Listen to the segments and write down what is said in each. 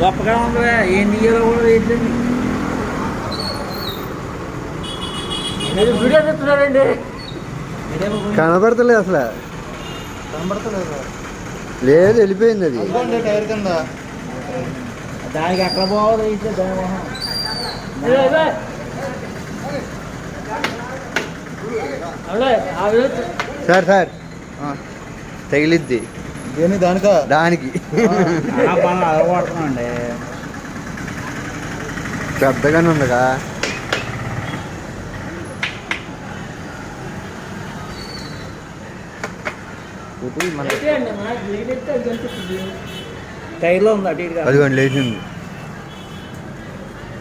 గొప్పగా ఉంది ఏం నీళ్ళు కూడా వేయట్లేదు. వీడియో చెప్తున్నాడండి కనబడతలేదు అసలు. కనబడతలేదు లేదు వెళ్ళిపోయింది అది. టైర్ కింద. దానికి ఎక్కడ పోవాలి అయితే దాని మొహం. Sir sir. తగిలిద్ది. దేని దానిక? దానికి. అలవాడుతున్నాండి పెద్దగానే ఉందిగా. టైర్లో ఉంది అటు. అదిగోండి లేచింది.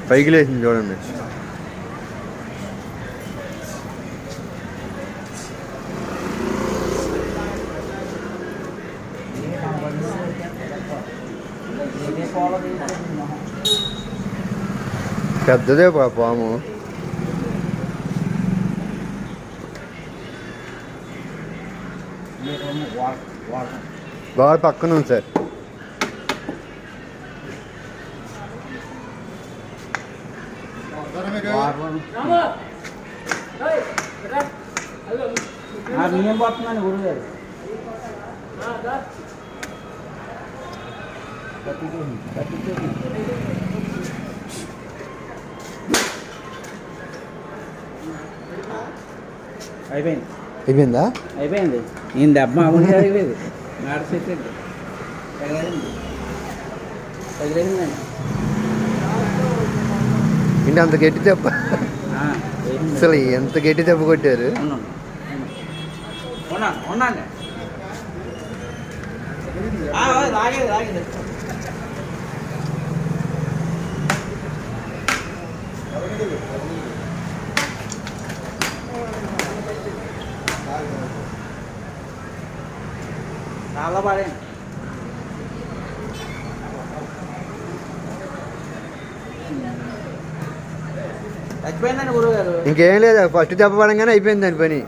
పైకి లేచింది చూడండి. పెద్దదే పాము. గోడ పక్కన ఉంది సార్. ఆ బియ్యం పోతుందండి గురువు గారు అయిపోయింది అయిపోయిందా అయిపోయింది నేను దెబ్బ మామూలుగా అయిపోయింది నాడు సెట్ తగిలేదండి తగిలేదండి ఇంటి అంత గట్టి దెబ్బ అసలు ఎంత గట్టి దెబ్బ కొట్టారు ఉన్నాను ఉన్నాను ఉన్నాను లాగేది చాలా పడండి చచ్చిపోయిందండి గురువు గారు. ఇంకేం లేదు ఫస్ట్ దెబ్బ పడంగానే అయిపోయింది పని.